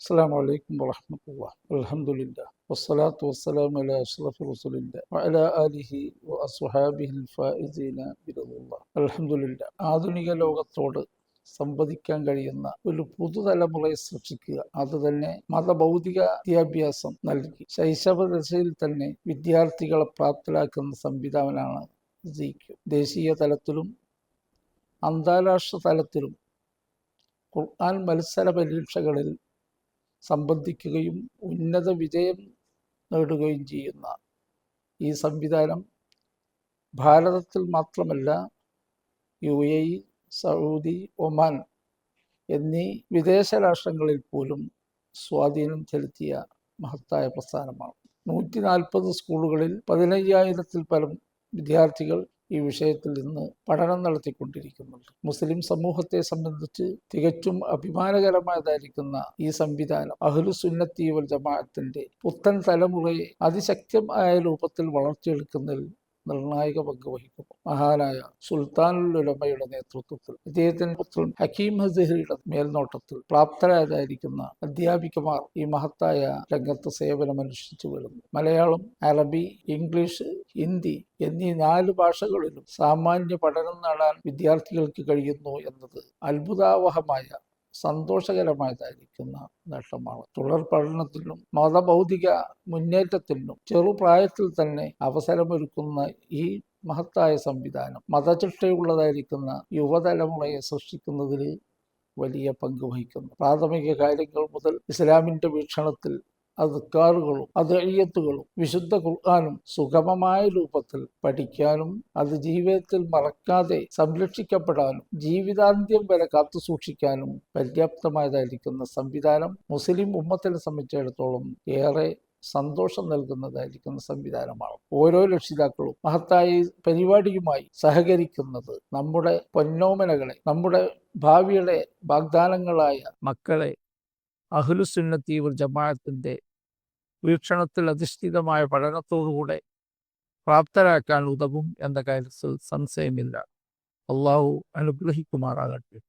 അസ്സാം വലൈക്കും വാഹമത്തുള്ള അലഹമുല്ല വസ്സലാത്തു رسول الله وعلى آله وأصحابه ആലിഹി വ الله الحمد لله അലഹമുല്ല ആധുനിക ലോകത്തോട് സംവദിക്കാൻ കഴിയുന്ന ഒരു പുതുതലമുറയെ സൃഷ്ടിക്കുക. അത് തന്നെ മതഭൗതിക വിദ്യാഭ്യാസം നൽകി. ശൈശവ ദശയിൽ തന്നെ വിദ്യാർത്ഥികളെ പ്രാപ്തരാക്കുന്ന സംവിധാനമാണ് സിക്യു ദേശീയ തലത്തിലും അന്താരാഷ്ട്ര തലത്തിലും ഖുർആൻ മത്സര പരീക്ഷകളിൽ സംബന്ധിക്കുകയും ഉന്നത വിജയം നേടുകയും ചെയ്യുന്ന ഈ സംവിധാനം ഭാരതത്തിൽ മാത്രമല്ല യു എ സൗദി ഒമാൻ എന്നീ വിദേശ രാഷ്ട്രങ്ങളിൽ പോലും സ്വാധീനം ചെലുത്തിയ മഹത്തായ പ്രസ്ഥാനമാണ്. നൂറ്റി നാൽപ്പത് സ്കൂളുകളിൽ പതിനയ്യായിരത്തിൽ പരം വിദ്യാർത്ഥികൾ ഈ വിഷയത്തിൽ ഇന്ന് പഠനം നടത്തിക്കൊണ്ടിരിക്കുന്നുണ്ട്. മുസ്ലിം സമൂഹത്തെ സംബന്ധിച്ച് തികച്ചും അഭിമാനകരമായതായിരിക്കുന്ന ഈ സംവിധാനം അഹ്ലുസുന്നത്തി വൽ ജമാഅത്തിന്റെ പുത്തൻ തലമുറയെ അതിശക്തമായ രൂപത്തിൽ വളർത്തിയെടുക്കുന്നതിൽ നിർണായക പങ്ക് വഹിക്കുന്നു മഹാനായ സുൽത്താനുൽ ഉലമയുടെ നേതൃത്വത്തിൽ അദ്ദേഹത്തിന്റെ പുത്രൻ ഹക്കീം ഹസീറിയുടെ മേൽനോട്ടത്തിൽ പ്രാപ്തരായതായിരിക്കുന്ന അധ്യാപികമാർ ഈ മഹത്തായ രംഗത്ത് സേവനമനുഷ്ഠിച്ചു വരുന്നു. മലയാളം അറബി ഇംഗ്ലീഷ് ഹിന്ദി എന്നീ നാല് ഭാഷകളിലും സാമാന്യ പഠനം നേടാൻ വിദ്യാർത്ഥികൾക്ക് കഴിയുന്നു എന്നത് അത്ഭുതാവഹമായ സന്തോഷകരമായതായിരിക്കുന്ന നേട്ടമാണ്. തുടർ പഠനത്തിനും മതഭൗതിക മുന്നേറ്റത്തിനും ചെറുപ്രായത്തിൽ തന്നെ അവസരമൊരുക്കുന്ന ഈ മഹത്തായ സംവിധാനം മതചിട്ടയുള്ളതായിരിക്കുന്ന യുവതലമുറയെ സൃഷ്ടിക്കുന്നതിൽ വലിയ പങ്ക് വഹിക്കുന്നു. പ്രാഥമിക കാര്യങ്ങൾ മുതൽ ഇസ്ലാമിന്റെ വീക്ഷണത്തിൽ അദ്ക്കാറുകളും അദ്ഴയ്യത്തുകളും വിശുദ്ധ ഖുർആാനും സുഗമമായ രൂപത്തിൽ പഠിക്കാനും അത് ജീവിതത്തിൽ മറക്കാതെ സംരക്ഷിക്കപ്പെടാനും ജീവിതാന്ത്യം വരെ കാത്തു സൂക്ഷിക്കാനും പര്യാപ്തമായതായിരിക്കുന്ന സംവിധാനം മുസ്ലിം ഉമ്മത്തിനെ സംബന്ധിച്ചിടത്തോളം ഏറെ സന്തോഷം നൽകുന്നതായിരിക്കുന്ന സംവിധാനമാണ്. ഓരോ രക്ഷിതാക്കളും മഹത്തായ പരിപാടിയുമായി സഹകരിക്കുന്നത് നമ്മുടെ പൊന്നോമനകളെ നമ്മുടെ ഭാവിയുടെ വാഗ്ദാനങ്ങളായ മക്കളെ അഹ്ലുസുന്നത്തി ജമാഅത്തിന്റെ വീക്ഷണത്തിൽ അധിഷ്ഠിതമായ പഠനത്തോടുകൂടെ പ്രാപ്തരാക്കാൻ ഉതവും എന്ന കാര്യത്തിൽ സംശയമില്ല. അള്ളാഹു അനുഗ്രഹിക്കുമാറാകട്ടെ.